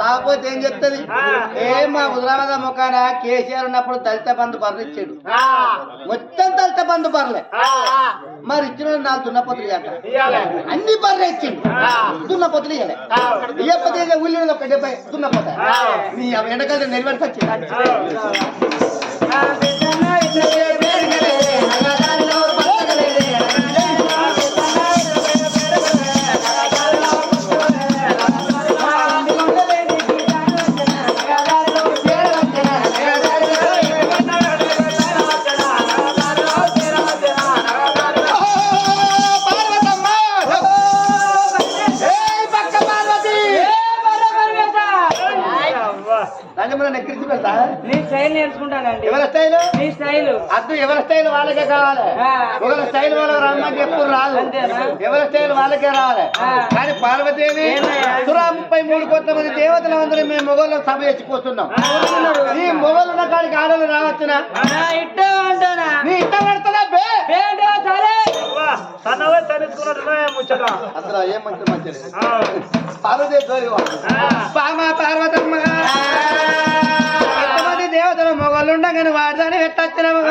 కాకపోతే ఏం చెప్తుంది? ఏ మా హుజరాబాద్ ముఖాన కేసీఆర్ ఉన్నప్పుడు దళిత బంధు పనులు ఇచ్చాడు. మొత్తం దళిత బంధు పనులే మరి ఇచ్చిన నాలుగు దున్నపోతులు అన్ని పనులు ఇచ్చిండు. దున్నపోతులు ఇవ్వలే ఇవ్వకపోతే ఉల్లి ఒక డెబ్బై దున్నపోతా నీ ఎండకాలం నెరవేర్చి వచ్చింది రంగమ్మ ఎక్కించి పెడతా నీ స్టైల్ నేర్చుకుంటానండి. ఎవరి స్టైల్? నీ స్టైల్. అద్దు ఎవరి స్టైల్ వాళ్ళకే కావాలి. ఆ. ఒకరి స్టైల్ వాళ్ళకి రమ్మని ఎప్పుడు రాదు. అంతేనా? ఎవరి స్టైల్ వాళ్ళకే రావాలి. కానీ పార్వతీదేవి? సురా ముప్పై మూడు కోట్ల మంది దేవతలు అందరూ మేము మొగోళ్ళ సభ ఎచ్చిపోతున్నాం ఈ మొగోళ్ళు ఉన్న కాడికి ఆడలు రావచ్చునా? ఇట్టే అంటానా నీ ఇష్టం పెడతా బే? ఏంటో సరే. తనవే తనుకున్నట్టున్నాయే ముచ్చట. అసలు ఏం మంచి మంచిది. పామ పార్వతమ్మ. ఉండగానే వాడదాని పెట్టచ్చినాము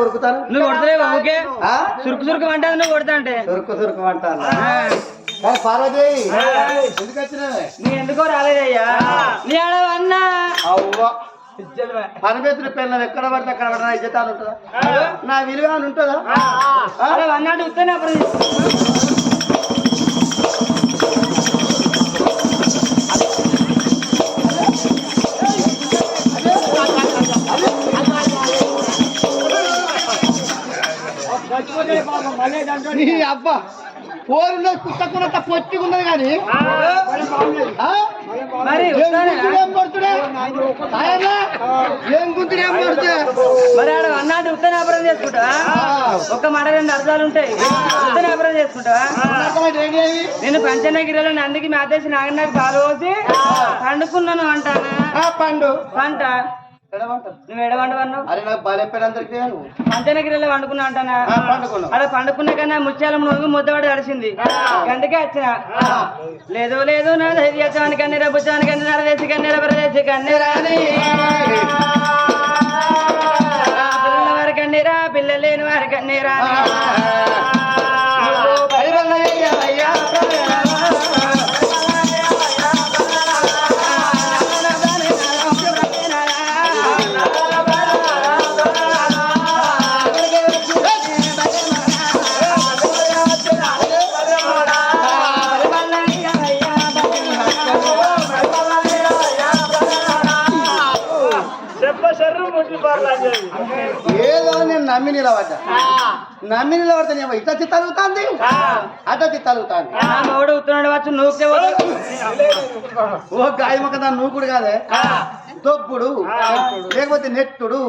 ఉరుకుతాను? నువ్వు కొడతలేవా ఓకే? ఆ? సురుకు సురుకు అంటావు నువ్వు కొడతా అంటే. సురుకు సురుకు అంటాను పార్వతి. ఎందుకు నీ ఎందుకో రాలేదయ్యా నీ అవ్వ. పరమేశ్వరి పిల్లలు ఎక్కడ పడితే అక్కడ పడితే నా ఇజ్జతాలు ఉంటుందా? నా విలువ అని ఉంటుందా? అన్నాడు ఉత్తనే అప్పుడు నీ అబ్బా పోరులో కుట్టకున్నంత పొచ్చుకున్నది కానీ ఏం పడుతుడే? ఆయనా? ఏం గుంతుడు ఏం పడుతుడే? మరి ఆడ అన్నాడు ఉత్తనే చేసుకుంటావా? మాట రెండు అర్థాలు ఉంటాయి. ఉత్తనే అపరం చేసుకుంటావా? నేను పంచనగిరిలో నందికి మేతేసి నాగనాకి పాలు పోసి పండుకున్నాను అంటానా? పండు. పంట? నువ్వు ఎడవండవన్నావు అరే నాకు బలెప్పేదందరికీ నువ్వు పంచనగిరిలో వండుకున్నా అంటానా అలా పండుకున్న కన్నా ముత్యాల నువ్వు ముద్దవాడు తడిసింది. అందుకే వచ్చిన. లేదు లేదు నా ధైర్యత్వాన్ని కన్నీర బుద్ధాన్ని కన్నీర దేశి కన్నీర ప్రదేశి కన్నీరా పిల్లల వారి కన్నీరా వారి కన్నీరా ఏదో నేను నమ్మి నిలబడ్డా. నమ్మి నిలబడితే నేను ఇట్లా తలుగుతాంది అట్లా తలుగుతాంది నా మొగుడు ఉత్తరాడు వచ్చు నూకే ఓ గాయమొక్క దాని నూకుడు కాదే. దొబ్బుడు లేకపోతే నెట్టుడు.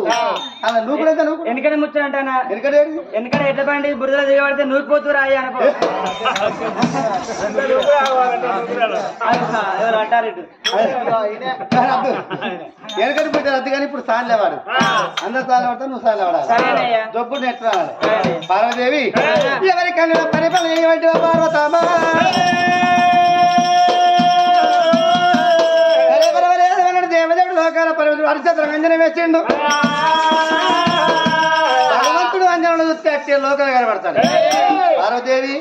అలా నూకుడు అయితే నూకుడు ఎందుకని ముచ్చడంటానా ఎందుకంటే ఎందుకంటే ఎట్ల బండి బురదలో దిగబడితే నూకిపోతూ రాయి అనుకో ఎవరు అంటారు. వెనకటి పెట్టారు అద్దె కానీ ఇప్పుడు సాన్లే వాడు అందరు సాన్లు పడతా నువ్వు సాన్లే సరేనయ్యా. పడాలి దొబ్బుడు నెట్టు రావాలి. పార్వదేవి ఎవరికన్నా పరిపాలన చేయబట్టి హరిచంద్ర అంజన వేసిండు. భగవంతుడు కన్యలను చూస్తే అట్టే లోకలు కనబడతాను పార్వదేవి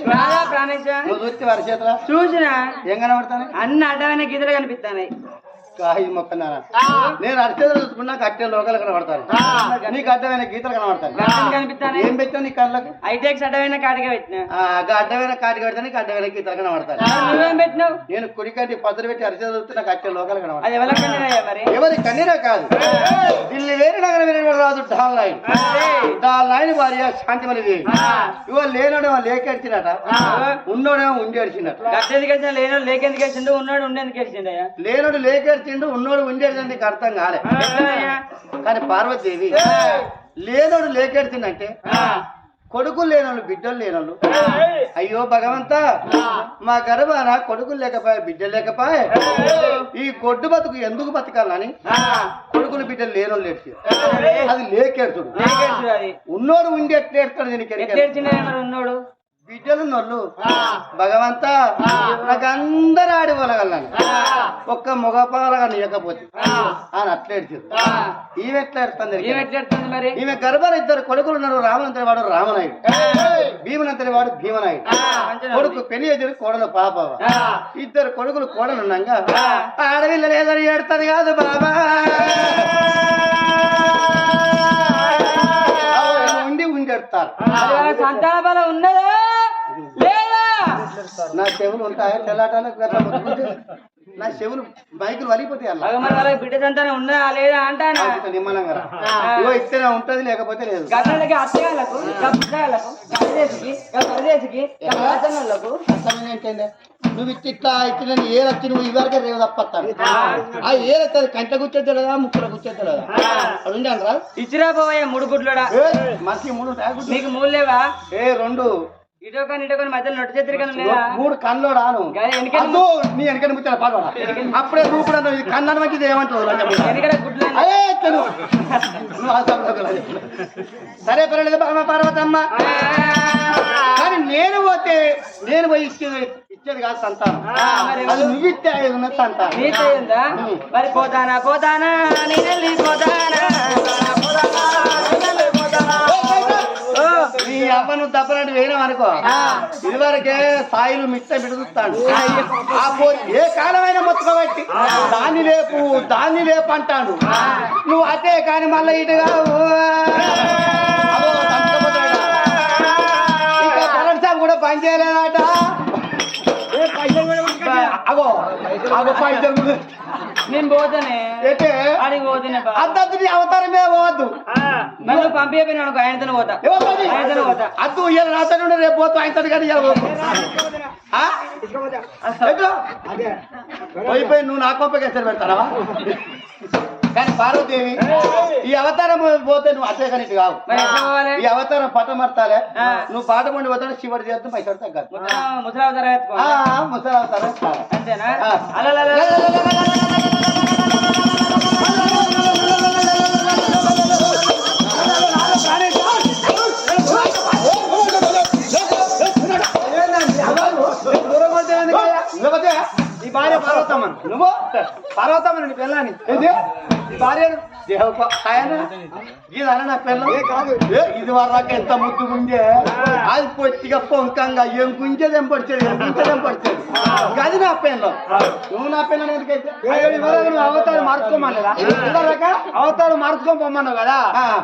నువ్వు చూస్తే వారి చేతుల? చూసిన? ఏం కనబడతాను? అన్ని అడ్డమైన గీతలు కనిపిస్తాయి కాయి మొక్కన్నారా నేను అరిచేతులు చూసుకున్నాక అట్టే లోకలు కనబడతాను నీకు అడ్డమైన గీతలు కనబడతాను ఏం పెట్టావు నీ కళ్ళకు? ఐటెక్స్ అడ్డమైన కాటిగా పెట్టిన. అడ్డమైన కాటి కడితే నీకు అడ్డమైన గీతలు కనబడతాను నువ్వేం పెట్టినావు? నేను కుడికంటి పదులు పెట్టి అరిచేతులు చూస్తే నాకు అట్టే లోకలు కనబడతాను ఎవరి కన్నీరా కాదు. ఢిల్లీ వేరే నగరం వేరే రాదు డాల్ లైన్ డాల్ లైన్ భార్య శాంతిమణి దేవి ఇవాళ లేనోడేమో లేకెడిచినట ఉన్నోడేమో గట్టెందుకు వచ్చిన లేనోడు లేకెందుకు ఉన్నాడు ఉండేందుకు వచ్చిండయ్యా లేనోడు లేకేడ్చిండు ఉన్నోడు ఉండేది నీకు అర్థం కాలే? కానీ పార్వతీదేవి లేనోడు లేకెడుతుందంటే కొడుకులు లేనోళ్ళు బిడ్డలు లేనోళ్ళు అయ్యో భగవంత మా గర్భాన కొడుకులు లేకపోయా బిడ్డలు లేకపోయా? ఈ గొడ్డు బతుకు ఎందుకు బతకాలని కొడుకులు బిడ్డలు లేనోళ్ళు ఏడ్చి అది లేకెడుతుడు అది. ఉన్నోడు ఉండి ఎట్లా ఏడుతాడు దీనికి ఉన్నాడు? బిడ్డలు నోళ్ళు భగవంత నాకు అందరు ఆడి వలగలను. ఒక్క మగపాలగా నీయకపోతే. అని అట్లా ఏడ్చారు. ఈమె ఎట్లా మరి? ఈమె గర్భాన ఇద్దరు కొడుకులు ఉన్నారు. రామనంతరి వాడు రామనాయుడు భీమనంతరి వాడు భీమనాయుడు. కొడుకు పెళ్ళి ఎదురు కోడలు పాప ఇద్దరు కొడుకులు కోడలు ఉన్నాగా ఆడవిల్ల లేదని ఏడుతుంది కాదు బాబా. ఉండి ఉండి ఎడతారు మరి వాళ్ళ సంతాన బలం ఉన్నదా? నా చెవులు ఉంటాయా? తెల్లాటాలకు గట్లా ముట్టుకుంటే నా చెవులు మైకులు వలిగిపోతాయి అలా. మరి వాళ్ళకి బిడ్డ సంతానం ఉన్నదా లేదా అంటానా? నిమ్మలంగా. ఇగో ఇస్తేనే ఉంటది లేకపోతే లేదు. గట్లకి అత్తగాళ్ళకు పుస్తకాలకు పరదేశికి పరదేశికి రాజన్నలకు అర్థమైంది ఏంటంటే నువ్వు ఇట్టి ఇట్లా ఇట్లా ఏ వచ్చి నువ్వు ఇవరకే రేవు తప్పత్తాను. ఆ. ఏ వస్తుంది కంట కూర్చోద్దలేదా ముక్కుల కూర్చోద్దలేదా అది ఉండాలి ఇచ్చిరా పోయే మూడు గుడ్లుడా? ఏ, మనిషి మూడు గుడ్లు? నీకు మూడు లేవా? ఏ రెండు. ఇటోకొని ఇటోకొని మధ్యలో నొట్టు లేదా మూడు కళ్ళు రాను. గది వెనకాల- అదో నీ వెనకని ముచ్చాడు పాడవాడా అప్పుడే నువ్వు కూడా కన్నాను మంచిది ఏమంటావు. సరే పర్వాలేదు బామ్మ పార్వతమ్మ. కానీ నేను పోతే నేను పోయి ఇచ్చేది ఇచ్చేది కాదు సంతానం. అది నువ్వు ఇస్తే ఉన్నది సంతానం. మరి పోతానా పోతానా నేను పోతానా. ఓ, నీ అవ్వ నువ్వు తప్పనంటే వేయడం అనుకో. ఇదివరకే సాయిలు మిట్ట బిడుగుతాడు ఆ. పో ఏ కాలమైనా మొత్తుకోబట్టి దాన్ని లేపు దాన్ని లేపు అంటాడు. నువ్వు అదే కానీ మళ్ళీ ఇటుగా కూడా పని చేయలేదట. అగో అగో పైసలు. నేను పోతానే అయితే ఆడికి పోతేనే బా. అద్దద్దు అవతారమే పోవద్దు. నన్ను పంపించపోయినా అనుకో ఆయనతో పోతా? ఆయనతో పోతా? అద్దు ఇవాళ నాతో రేపు పోతూ ఆయనతో కానీ ఇవాళ పోతూ. ఆ? ఎక్కడ? పోయి పోయి నువ్వు నా కొంపకి ఎసరు పెడతావా కానీ పార్వతీదేవి ఈ అవతారం పోతే నువ్వు ఇటు కావు. ఈ అవతారం పట్ట మర్తాలే. నువ్వు పాట పండి పోతాడు శివుడి చేస్తూ పైసలు తగ్గదు ముసలా- ముసలావు ధర ఎత్తుకో ఆ, ముసలి అవతారం చాలు. అంతేనా. అలా భార్య పార్వతమ్మన్. నువ్వు? పార్వతమ్మన్ నీ పిల్లని ఏంది? ఈ భార్య దేవప్ప ఆయన? ఇదన నా పిల్ల? కాదు. ఇది వరకు ఎంత ముద్దుగుండే అది పొట్టిగా పొంకంగా ఏం గుంజేది ఏం పడిచేది ఏం గుంజేది ఏం పడిచేది? అది నా పిల్ల. నువ్వు నా పిల్ల ఎందుకైతే నువ్వు అవతారం మార్చుకోమన్నదా? అవతారం మార్చుకొని పొమ్మన్నావు కదా.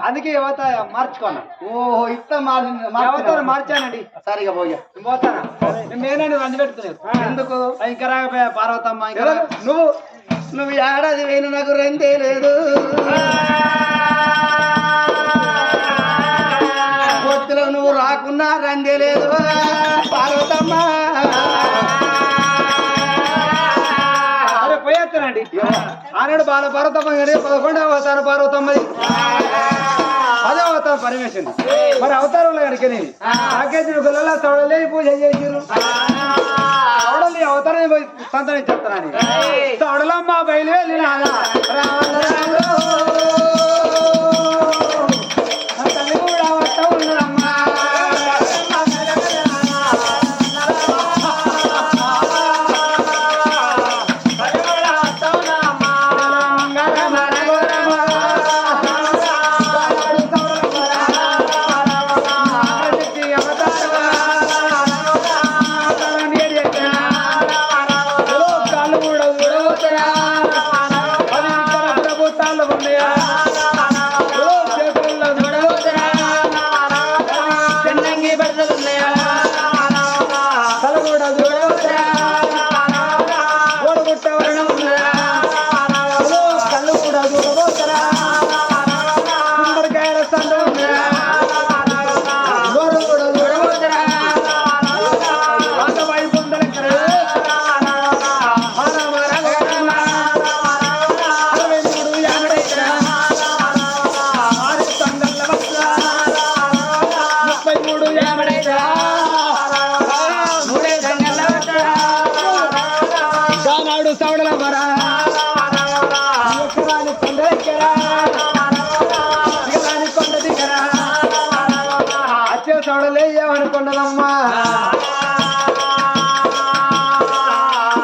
అందుకే అవతారం మార్చుకోను. ఓహో మారి అవతారం మార్చానండి. సరిగా పోయా. పోతానా? నేనండి రంది పెట్టుకున్నాను ఎందుకు? ఇంకా రాకపోయా పార్వతమ్మ ఇంకా నువ్వు? నువ్వు ఏడాది వేలు నాకు రెండే లేదు. పొత్తులో నువ్వు రాకున్నా రందే లేదు. పార్వతమ్మ. పోయేస్తానండి ఆనాడు బాల పార్వతమ్మ పదకొండవ అవతారం పార్వతమ్మది. అదే అవతారం పరమేశ్వరి మరి అవతారంలో కనుకని నాకేసిన గుళ్ళలో తొడలే పూజ చేసిరు తొడలి అవతారం పోయి సంతానం చెప్తానని తొడలమ్మ బయలు వెళ్ళినాదా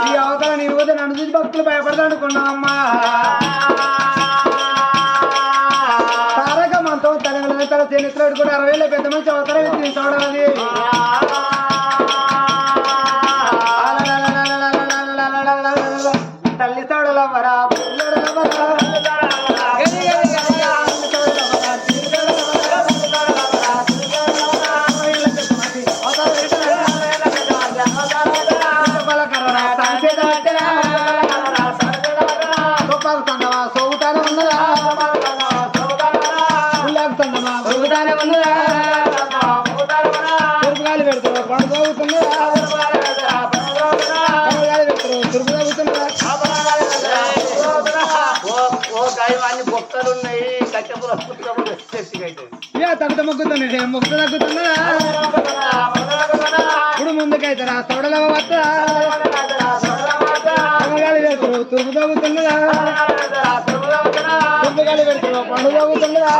ఈ అవతల నీ యువత నన్ను చూసి భక్తులు భయపడదనుకున్నావమ్మా తారక మంతం తన తన చేతులు కూడా అరవై ఏళ్ళ పెద్ద మంచి అవతల వ్యక్తి చూడాలి ఉన్నాయి కట్టెపుల పుట్టుకప్పుడు తెచ్చిగా ఇక తగ్గుత మొక్కుతుంది మొక్కు తగ్గుతున్నదా ఇప్పుడు ముందుకైతారా తోడలవ వస్తా పండుగాలి పెడతారు తురుపు తగ్గుతున్నదా తురుపుగాలి పెడతారు పండు తగ్గుతున్నదా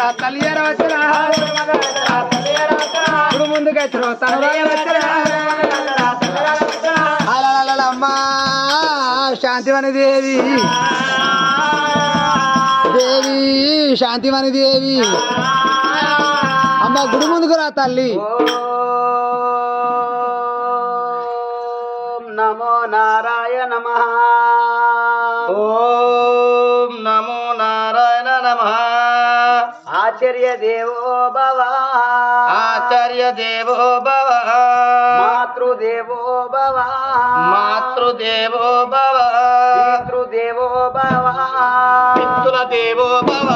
ముందుకైతారా తల్లి ఏర వచ్చరా? ముందుకైతారు తనవారు వచ్చరా? అమ్మా శాంతివని దేవి. దేవి శాంతివని దేవి. అమ్మ గుడి ముందుకు రా తల్లి. ఓం నమో నారాయణ నమ. ఓం ఆచార్య దేవో భవ ఆచార్య దేవో భవ మాతృదేవో భవ మాతృదేవో భవ పితృదేవో భవ పితృల దేవో భవ